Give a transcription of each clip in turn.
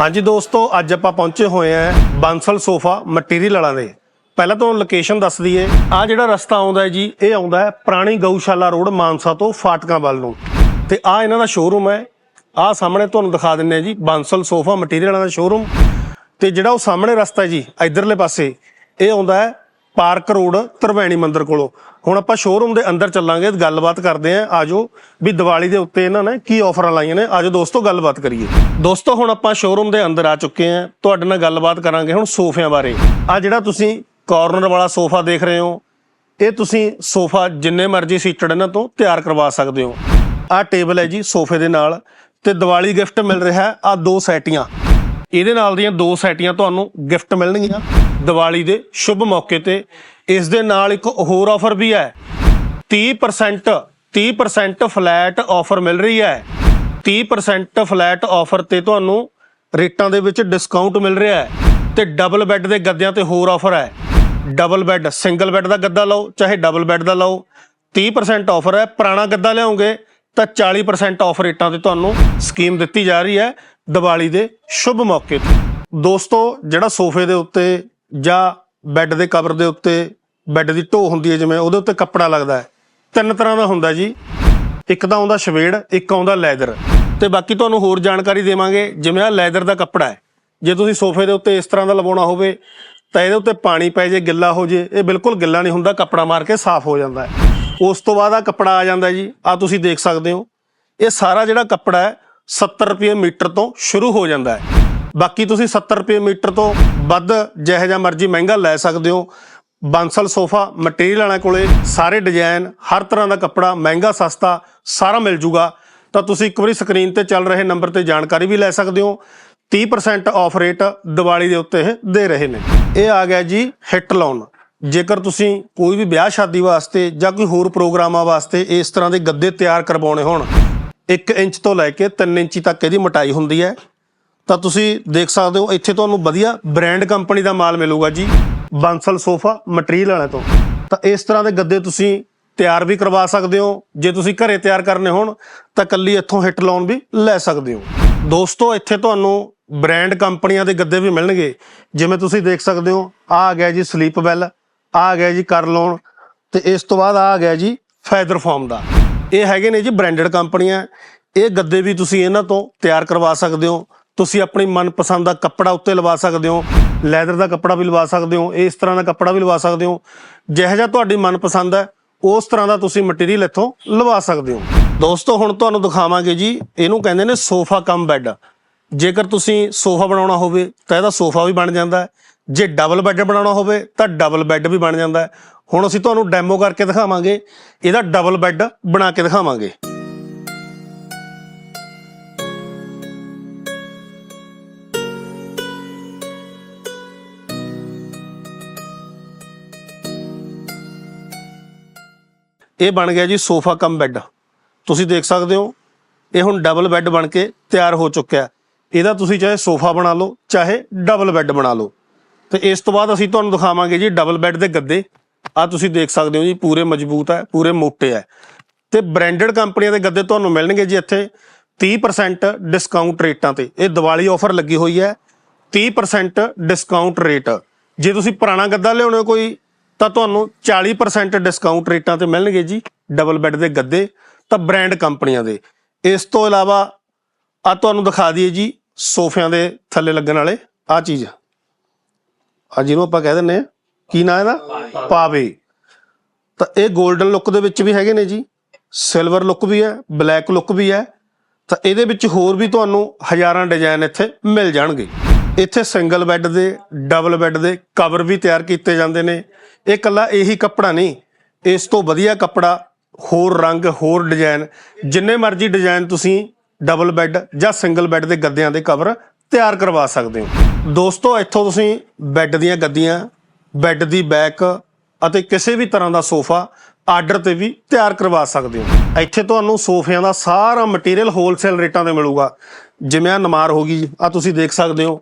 ਹਾਂਜੀ ਦੋਸਤੋ, ਅੱਜ ਆਪਾਂ ਪਹੁੰਚੇ ਹੋਏ ਆਂ ਬਾਂਸਲ ਸੋਫਾ ਮਟੀਰੀਅਲ ਵਾਲਾਂ ਦੇ। ਪਹਿਲਾਂ ਤੁਹਾਨੂੰ ਲੋਕੇਸ਼ਨ ਦੱਸ ਦਈਏ। ਆ ਜਿਹੜਾ ਰਸਤਾ ਆਉਂਦਾ ਹੈ ਜੀ, ਇਹ ਆਉਂਦਾ ਹੈ ਪੁਰਾਣੀ ਗਊਸ਼ਾਲਾ ਰੋਡ ਮਾਨਸਾ ਤੋਂ ਫਾਟਕਾਂ ਵੱਲ ਨੂੰ। ਤੇ ਆ ਇਹਨਾਂ ਦਾ ਸ਼ੋਰੂਮ ਹੈ। ਆ ਸਾਹਮਣੇ ਤੁਹਾਨੂੰ ਦਿਖਾ ਦਿੰਨੇ ਆ ਜੀ, ਬਾਂਸਲ ਸੋਫਾ ਮਟੀਰੀਅਲ ਵਾਲਾ ਦਾ ਸ਼ੋਰੂਮ ਤੇ ਜਿਹੜਾ ਉਹ ਸਾਹਮਣੇ ਰਸਤਾ ਹੈ ਜੀ, ਇਧਰਲੇ ਪਾਸੇ, ਇਹ ਆਉਂਦਾ ਹੈ ਪਾਰਕ ਰੋਡ ਤਰਵੈਣੀ ਮੰਦਿਰ ਕੋਲੋਂ। ਹੁਣ ਆਪਾਂ ਸ਼ੋਰੂਮ ਦੇ ਅੰਦਰ ਚੱਲਾਂਗੇ, ਗੱਲਬਾਤ ਕਰਦੇ ਆਂ ਆਜੋ, ਵੀ ਦੀਵਾਲੀ ਦੇ ਉੱਤੇ ਇਹਨਾਂ ਨੇ ਕੀ ਆਫਰਾਂ ਲਾਈਆਂ ਨੇ। ਆਜੋ ਦੋਸਤੋ, ਗੱਲਬਾਤ ਕਰੀਏ। ਦੋਸਤੋ, ਹੁਣ ਆਪਾਂ ਸ਼ੋਰੂਮ ਦੇ ਅੰਦਰ ਆ ਚੁੱਕੇ ਆਂ ਤੁਹਾਡੇ ਨਾਲ ਗੱਲਬਾਤ ਕਰਾਂਗੇ ਹੁਣ ਸੋਫਿਆਂ ਬਾਰੇ। ਆ ਜਿਹੜਾ ਤੁਸੀਂ ਕਾਰਨਰ ਵਾਲਾ ਸੋਫਾ ਦੇਖ ਰਹੇ ਹੋ, ਇਹ ਤੁਸੀਂ ਸੋਫਾ ਜਿੰਨੇ ਮਰਜ਼ੀ ਸੀਟਡ ਇਹਨਾਂ ਤੋਂ ਤਿਆਰ ਕਰਵਾ ਸਕਦੇ ਹੋ। ਆਹ ਟੇਬਲ ਹੈ ਜੀ ਸੋਫੇ ਦੇ ਨਾਲ ਤੇ ਦੀਵਾਲੀ ਗਿਫਟ ਮਿਲ ਰਿਹਾ। ਹੈ ਆ ਦੋ ਸੈਟੀਆਂ। ਇਹਦੇ ਨਾਲ ਦੀਆਂ ਦੋ ਸੈਟੀਆਂ ਤੁਹਾਨੂੰ ਗਿਫਟ ਮਿਲਣਗੀਆਂ ਦੀਵਾਲੀ ਦੇ ਸ਼ੁਭ ਮੌਕੇ ਤੇ। ਇਸ ਦੇ ਨਾਲ ਇੱਕ ਹੋਰ ਆਫਰ ਵੀ ਹੈ। 30% 30% ਫਲੈਟ ਆਫਰ ਮਿਲ ਰਹੀ ਹੈ। 30% ਫਲੈਟ ਆਫਰ ਤੇ ਤੁਹਾਨੂੰ ਰੇਟਾਂ ਦੇ ਵਿੱਚ ਡਿਸਕਾਊਂਟ ਮਿਲ ਰਿਹਾ ਹੈ ਤੇ ਡਬਲ ਬੈੱਡ ਦੇ ਗੱਦਿਆਂ ਤੇ ਹੋਰ ਆਫਰ ਹੈ। ਡਬਲ ਬੈੱਡ ਸਿੰਗਲ ਬੈੱਡ ਦਾ ਗੱਦਾ ਲਓ, ਚਾਹੇ ਡਬਲ ਬੈੱਡ ਦਾ ਲਓ। 30% ਆਫਰ ਹੈ, ਪੁਰਾਣਾ ਗੱਦਾ ਲਿਆਉਂਗੇ ਤਾਂ 40% ਆਫ ਰੇਟਾਂ ਤੇ ਤੁਹਾਨੂੰ ਸਕੀਮ ਦਿੱਤੀ ਜਾ ਰਹੀ ਹੈ ਦੀਵਾਲੀ ਦੇ ਸ਼ੁਭ ਮੌਕੇ ਤੇ। ਦੋਸਤੋ, ਜਿਹੜਾ ਸੋਫੇ ਦੇ ਉੱਤੇ ਜਾਂ ਬੈੱਡ ਦੇ ਕਵਰ ਦੇ ਉੱਤੇ ਬੈੱਡ ਦੀ ਢੋ ਹੁੰਦੀ ਹੈ, ਜਿਵੇਂ ਉਹਦੇ ਉੱਤੇ ਕੱਪੜਾ ਲੱਗਦਾ ਹੈ, ਤਿੰਨ ਤਰ੍ਹਾਂ ਦਾ ਹੁੰਦਾ ਜੀ। ਇੱਕ ਤਾਂ ਆਉਂਦਾ ਸ਼ਵੇੜ, ਇੱਕ ਆਉਂਦਾ ਲੈਦਰ। ਤੇ ਬਾਕੀ ਤੁਹਾਨੂੰ ਹੋਰ ਜਾਣਕਾਰੀ ਦੇਵਾਂਗੇ, ਜਿਵੇਂ ਆ ਲੈਦਰ ਦਾ ਕੱਪੜਾ ਹੈ। ਜੇ ਤੁਸੀਂ ਸੋਫੇ ਦੇ ਉੱਤੇ ਇਸ ਤਰ੍ਹਾਂ ਦਾ ਲਵਾਉਣਾ ਹੋਵੇ, ਤਾਂ ਇਹਦੇ ਉੱਤੇ ਪਾਣੀ ਪੈ ਜੇ, ਗਿੱਲਾ ਹੋ ਜੇ, ਇਹ ਬਿਲਕੁਲ ਗਿੱਲਾ ਨਹੀਂ ਹੁੰਦਾ, ਕੱਪੜਾ ਮਾਰ ਕੇ ਸਾਫ਼ ਹੋ ਜਾਂਦਾ ਹੈ। ਉਸ ਤੋਂ ਬਾਅਦ ਆ ਕੱਪੜਾ ਆ ਜਾਂਦਾ ਜੀ ਆ ਤੁਸੀਂ ਦੇਖ ਸਕਦੇ ਹੋ। ਇਹ ਸਾਰਾ ਜਿਹੜਾ ਕੱਪੜਾ ਹੈ 70 ਰੁਪਏ ਮੀਟਰ ਤੋਂ ਸ਼ੁਰੂ ਹੋ ਜਾਂਦਾ ਹੈ। ਬਾਕੀ ਤੁਸੀਂ 70 ਰੁਪਏ ਮੀਟਰ ਤੋਂ ਵੱਧ ਜਿਹੋ ਜਿਹਾ ਮਰਜ਼ੀ ਮਹਿੰਗਾ ਲੈ ਸਕਦੇ ਹੋ। ਬਾਂਸਲ ਸੋਫਾ ਮਟੀਰੀਅਲ ਵਾਲਿਆਂ ਕੋਲੇ ਸਾਰੇ ਡਿਜ਼ਾਈਨ ਹਰ ਤਰ੍ਹਾਂ ਦਾ ਕੱਪੜਾ, ਮਹਿੰਗਾ, ਸਸਤਾ, ਸਾਰਾ ਮਿਲ ਜੂਗਾ। ਤਾਂ ਤੁਸੀਂ ਇੱਕ ਵਾਰੀ ਸਕਰੀਨ ਤੇ ਚੱਲ ਰਹੇ ਨੰਬਰ ਤੇ ਜਾਣਕਾਰੀ ਵੀ ਲੈ ਸਕਦੇ ਹੋ। 30% ਆਫ ਰੇਟ ਦੀਵਾਲੀ ਦੇ ਉੱਤੇ ਇਹ ਦੇ ਰਹੇ ਨੇ। ਇਹ ਆ ਗਿਆ ਜੀ ਹਿੱਟ ਲੋਨ ਜੇਕਰ ਤੁਸੀਂ ਕੋਈ ਵੀ ਵਿਆਹ ਸ਼ਾਦੀ ਵਾਸਤੇ ਜਾਂ ਕੋਈ ਹੋਰ ਪ੍ਰੋਗਰਾਮਾਂ ਵਾਸਤੇ ਇਸ ਤਰ੍ਹਾਂ ਦੇ ਗੱਦੇ ਤਿਆਰ ਕਰਵਾਉਣੇ ਹੋਣ 1 ਇੰਚ ਤੋਂ ਲੈ ਕੇ 3 ਇੰਚੀ ਤੱਕ ਇਹਦੀ ਮੋਟਾਈ ਹੁੰਦੀ ਹੈ, ਤਾਂ ਤੁਸੀਂ ਦੇਖ ਸਕਦੇ ਹੋ ਇੱਥੇ ਤੁਹਾਨੂੰ ਵਧੀਆ ਬ੍ਰਾਂਡ ਕੰਪਨੀ ਦਾ ਮਾਲ ਮਿਲੂਗਾ ਜੀ, ਬਾਂਸਲ ਸੋਫਾ ਮਟੀਰੀਅਲ ਵਾਲਿਆਂ ਤੋਂ। ਤਾਂ ਇਸ ਤਰ੍ਹਾਂ ਦੇ ਗੱਦੇ ਤੁਸੀਂ ਤਿਆਰ ਵੀ ਕਰਵਾ ਸਕਦੇ ਹੋ, ਜੇ ਤੁਸੀਂ ਘਰੇ ਤਿਆਰ ਕਰਨੇ ਹੋਣ, ਤਾਂ ਕੱਲੀ ਇੱਥੋਂ ਹਿੱਟ ਲਾਉਣ ਵੀ ਲੈ ਸਕਦੇ ਹੋ। ਦੋਸਤੋ, ਇੱਥੇ ਤੁਹਾਨੂੰ ਬ੍ਰਾਂਡ ਕੰਪਨੀਆਂ ਦੇ ਗੱਦੇ ਵੀ ਮਿਲਣਗੇ, ਜਿਵੇਂ ਤੁਸੀਂ ਦੇਖ ਸਕਦੇ ਹੋ, ਆ ਆ ਗਿਆ ਜੀ ਸਲੀਪ ਵੈਲ। ਆ ਗਿਆ ਜੀ ਕਰਲੋਨ ਤੇ ਇਸ ਤੋਂ ਬਾਅਦ ਆ ਗਿਆ ਜੀ ਫੈਦਰ ਫਾਰਮ ਦਾ। ਇਹ ਹੈਗੇ ਨੇ ਜੀ ਬ੍ਰਾਂਡਡ ਕੰਪਨੀਆਂ। ਇਹ ਗੱਦੇ ਵੀ ਤੁਸੀਂ ਇਹਨਾਂ ਤੋਂ ਤਿਆਰ ਕਰਵਾ ਸਕਦੇ ਹੋ। ਤੁਸੀਂ ਆਪਣੀ ਮਨਪਸੰਦ ਦਾ ਕੱਪੜਾ ਉੱਤੇ ਲਵਾ ਸਕਦੇ ਹੋ। ਲੈਦਰ ਦਾ ਕੱਪੜਾ ਵੀ ਲਵਾ ਸਕਦੇ ਹੋ। ਇਸ ਤਰ੍ਹਾਂ ਦਾ ਕੱਪੜਾ ਵੀ ਲਵਾ ਸਕਦੇ ਹੋ। ਜਿਹੋ ਜਿਹਾ ਤੁਹਾਡੀ ਮਨਪਸੰਦ ਹੈ, ਉਸ ਤਰ੍ਹਾਂ ਦਾ ਤੁਸੀਂ ਮਟੀਰੀਅਲ ਇੱਥੋਂ ਲਵਾ ਸਕਦੇ ਹੋ। ਦੋਸਤੋ, ਹੁਣ ਤੁਹਾਨੂੰ ਦਿਖਾਵਾਂਗੇ ਜੀ, ਇਹਨੂੰ ਕਹਿੰਦੇ ਨੇ ਸੋਫਾ ਕਮ ਬੈੱਡ। ਜੇਕਰ ਤੁਸੀਂ ਸੋਫਾ ਬਣਾਉਣਾ ਹੋਵੇ ਤਾਂ ਇਹਦਾ ਸੋਫਾ ਵੀ ਬਣ ਜਾਂਦਾ ਹੈ। ਜੇ ਡਬਲ ਬੈੱਡ ਬਣਾਉਣਾ ਹੋਵੇ ਤਾਂ ਡਬਲ ਬੈੱਡ ਵੀ ਬਣ ਜਾਂਦਾ ਹੈ। ਹੁਣ ਅਸੀਂ ਤੁਹਾਨੂੰ ਡੈਮੋ ਕਰਕੇ ਦਿਖਾਵਾਂਗੇ। ਇਹਦਾ ਡਬਲ ਬੈੱਡ ਬਣਾ ਕੇ ਦਿਖਾਵਾਂਗੇ। ਇਹ ਬਣ ਗਿਆ ਜੀ ਸੋਫਾ ਕਮ ਬੈੱਡ। ਤੁਸੀਂ ਦੇਖ ਸਕਦੇ ਹੋ, ਇਹ ਹੁਣ ਡਬਲ ਬੈੱਡ ਬਣ ਕੇ ਤਿਆਰ ਹੋ ਚੁੱਕਿਆ ਇਹਦਾ ਤੁਸੀਂ ਚਾਹੇ ਸੋਫਾ ਬਣਾ ਲਓ, ਚਾਹੇ ਡਬਲ ਬੈੱਡ ਬਣਾ ਲਓ। ਤੇ ਇਸ ਤੋਂ ਬਾਅਦ ਅਸੀਂ ਤੁਹਾਨੂੰ ਦਿਖਾਵਾਂਗੇ ਜੀ ਡਬਲ ਬੈੱਡ ਦੇ ਗੱਦੇ। ਆ ਤੁਸੀਂ ਦੇਖ ਸਕਦੇ ਹੋ ਜੀ, ਪੂਰੇ ਮਜ਼ਬੂਤ ਹੈ, ਪੂਰੇ ਮੋਟੇ ਹੈ। ਤੇ ਬ੍ਰਾਂਡਡ ਕੰਪਨੀਆਂ ਦੇ ਗੱਦੇ ਤੁਹਾਨੂੰ ਮਿਲਣਗੇ ਜੀ ਇੱਥੇ 30% ਡਿਸਕਾਊਂਟ ਰੇਟਾਂ ਤੇ। ਇਹ ਦੀਵਾਲੀ ਆਫਰ ਲੱਗੀ ਹੋਈ ਹੈ 30% ਡਿਸਕਾਊਂਟ ਰੇਟ। ਜੇ ਤੁਸੀਂ ਪੁਰਾਣਾ ਗੱਦਾ ਲਿਆਉਣੇ ਕੋਈ, ਤਾਂ ਤੁਹਾਨੂੰ 40% ਡਿਸਕਾਊਂਟ ਰੇਟਾਂ ਤੇ ਮਿਲਣਗੇ ਜੀ ਡਬਲ ਬੈੱਡ ਦੇ ਗੱਦੇ, ਤਾਂ ਬ੍ਰਾਂਡ ਕੰਪਨੀਆਂ ਦੇ। ਇਸ ਤੋਂ ਇਲਾਵਾ ਆ ਤੁਹਾਨੂੰ ਦਿਖਾ ਦਈਏ ਜੀ ਸੋਫਿਆਂ ਦੇ ਥੱਲੇ ਲੱਗਣ ਵਾਲੇ ਆ ਚੀਜ਼। ਆ ਜਿਹਨੂੰ ਆਪਾਂ ਕਹਿ ਦਿੰਨੇ ਆ। ਕੀ ਨਾਂ ਇਹਦਾ? ਪਾਵੇ। ਤਾਂ ਇਹ 골ਡਨ ਲੁੱਕ ਦੇ ਵਿੱਚ ਵੀ ਹੈਗੇ ਨੇ ਜੀ। ਸਿਲਵਰ ਲੁੱਕ ਵੀ ਹੈ ਬਲੈਕ ਲੁੱਕ ਵੀ ਹੈ। ਤਾਂ ਇਹਦੇ ਵਿੱਚ ਹੋਰ ਵੀ ਤੁਹਾਨੂੰ ਹਜ਼ਾਰਾਂ ਡਿਜ਼ਾਈਨ ਇੱਥੇ ਮਿਲ ਜਾਣਗੇ। ਇੱਥੇ ਸਿੰਗਲ ਬੈੱਡ ਦੇ ਡਬਲ ਬੈੱਡ ਦੇ ਕਵਰ ਵੀ ਤਿਆਰ ਕੀਤੇ ਜਾਂਦੇ ਨੇ। ਇਹ ਕੱਲਾ ਇਹੀ ਕੱਪੜਾ ਨਹੀਂ। ਇਸ ਤੋਂ ਵਧੀਆ ਕੱਪੜਾ ਹੋਰ ਰੰਗ ਹੋਰ ਡਿਜ਼ਾਈਨ ਜਿੰਨੇ ਮਰਜ਼ੀ ਡਿਜ਼ਾਈਨ ਤੁਸੀਂ ਡਬਲ ਬੈੱਡ ਜਾਂ ਸਿੰਗਲ ਬੈੱਡ ਦੇ ਗੱਦਿਆਂ ਦੇ ਕਵਰ ਤਿਆਰ ਕਰਵਾ ਸਕਦੇ ਹੋ। ਦੋਸਤੋ, ਇੱਥੋਂ ਤੁਸੀਂ ਬੈੱਡ ਦੀਆਂ ਗੱਦੀਆਂ, ਬੈੱਡ ਦੀ ਬੈਕ ਅਤੇ ਕਿਸੇ ਵੀ ਤਰ੍ਹਾਂ ਦਾ ਸੋਫਾ ਆਰਡਰ ਤੇ ਵੀ ਤਿਆਰ ਕਰਵਾ ਸਕਦੇ ਹੋ। ਇੱਥੇ ਤੁਹਾਨੂੰ ਸੋਫਿਆਂ ਦਾ ਸਾਰਾ ਮਟੀਰੀਅਲ ਹੋਲਸੇਲ ਰੇਟਾਂ ਤੇ ਮਿਲੂਗਾ। ਜਿਵੇਂ ਆ ਨਮਾਰ ਹੋ ਗਈ ਆ ਤੁਸੀਂ ਦੇਖ ਸਕਦੇ ਹੋ।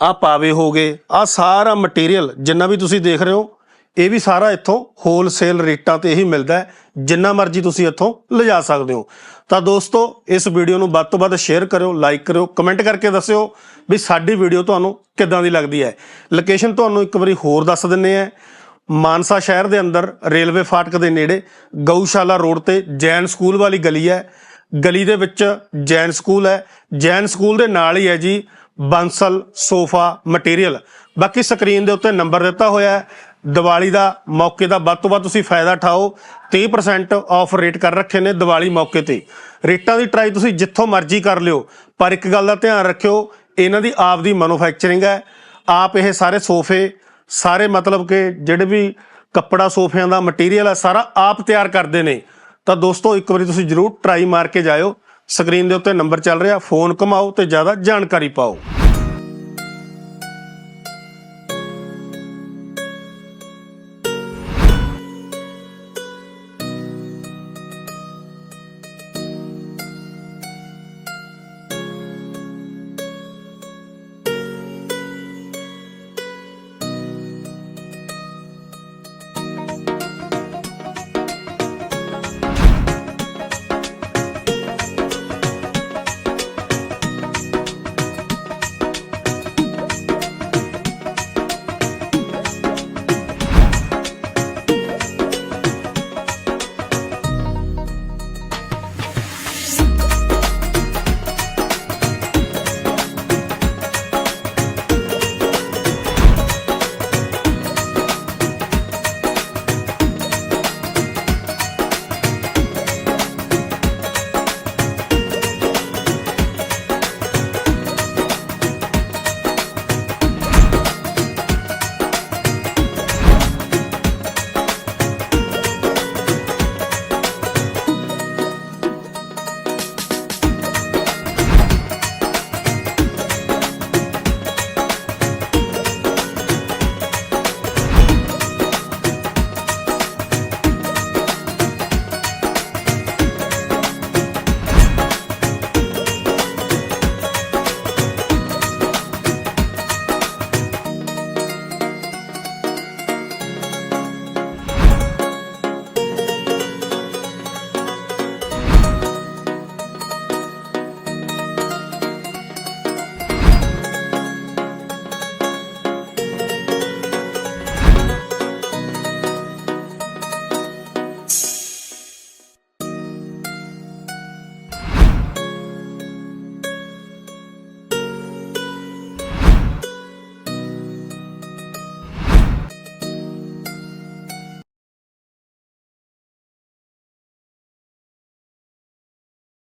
ਆ ਪਾਵੇ ਹੋ ਗਏ ਆ ਸਾਰਾ ਮਟੀਰੀਅਲ ਜਿੰਨਾ ਵੀ ਤੁਸੀਂ ਦੇਖ ਰਹੇ ਹੋ ਇਹ ਵੀ ਸਾਰਾ ਇੱਥੋਂ ਹੋਲਸੇਲ ਰੇਟਾਂ ਤੇ ਹੀ ਮਿਲਦਾ ਹੈ, ਜਿੰਨਾ ਮਰਜ਼ੀ ਤੁਸੀਂ ਇੱਥੋਂ ਲਿਜਾ ਸਕਦੇ ਹੋ। ਤਾਂ ਦੋਸਤੋ, ਇਸ ਵੀਡੀਓ ਨੂੰ ਵੱਧ ਤੋਂ ਵੱਧ ਸ਼ੇਅਰ ਕਰਿਓ ਲਾਈਕ ਕਰਿਓ ਕਮੈਂਟ ਕਰਕੇ ਦੱਸਿਓ ਵੀ ਸਾਡੀ ਵੀਡੀਓ ਤੁਹਾਨੂੰ ਕਿੱਦਾਂ ਦੀ ਲੱਗਦੀ ਹੈ। ਲੋਕੇਸ਼ਨ ਤੁਹਾਨੂੰ ਇੱਕ ਵਾਰੀ ਹੋਰ ਦੱਸ ਦਿੰਨੇ ਆ। ਮਾਨਸਾ ਸ਼ਹਿਰ ਦੇ ਅੰਦਰ, ਰੇਲਵੇ ਫਾਟਕ ਦੇ ਨੇੜੇ, ਗਊਸ਼ਾਲਾ ਰੋਡ ਤੇ ਜੈਨ ਸਕੂਲ ਵਾਲੀ ਗਲੀ ਹੈ। ਗਲੀ ਦੇ ਵਿੱਚ ਜੈਨ ਸਕੂਲ ਹੈ। ਜੈਨ ਸਕੂਲ ਦੇ ਨਾਲ ਹੀ ਹੈ ਜੀ ਬੰਸਲ ਸੋਫਾ ਮਟੀਰੀਅਲ। ਬਾਕੀ ਸਕਰੀਨ ਦੇ ਉੱਤੇ ਨੰਬਰ ਦਿੱਤਾ ਹੋਇਆ ਹੈ। ਦੀਵਾਲੀ ਦਾ ਮੌਕੇ ਦਾ ਵੱਧ ਤੋਂ ਵੱਧ ਤੁਸੀਂ ਫਾਇਦਾ ਉਠਾਓ 30% ਆਫ ਰੇਟ ਕਰ ਰੱਖੇ ਨੇ ਦੀਵਾਲੀ ਮੌਕੇ ਤੇ। ਰੇਟਾਂ ਦੀ ਟਰਾਈ ਤੁਸੀਂ ਜਿੱਥੋਂ ਮਰਜ਼ੀ ਕਰ ਲਿਓ, ਪਰ ਇੱਕ ਗੱਲ ਦਾ ਧਿਆਨ ਰੱਖਿਓ, ਇਹਨਾਂ ਦੀ ਆਪ ਦੀ ਮੈਨੂਫੈਕਚਰਿੰਗ ਹੈ। ਆਪ ਇਹ ਸਾਰੇ ਸੋਫੇ, ਸਾਰੇ ਮਤਲਬ ਕਿ ਜਿਹੜੇ ਵੀ ਕੱਪੜਾ ਸੋਫਿਆਂ ਦਾ ਮਟੀਰੀਅਲ ਹੈ, ਸਾਰਾ ਆਪ ਤਿਆਰ ਕਰਦੇ ਨੇ। ਤਾਂ ਦੋਸਤੋ, ਇੱਕ ਵਾਰੀ ਤੁਸੀਂ ਜਰੂਰ ਟਰਾਈ ਮਾਰ ਕੇ ਜਾਇਓ। ਸਕਰੀਨ ਦੇ ਉੱਤੇ ਨੰਬਰ ਚੱਲ ਰਿਹਾ ਫੋਨ ਘੁਮਾਓ ਤੇ ਜ਼ਿਆਦਾ ਜਾਣਕਾਰੀ ਪਾਓ।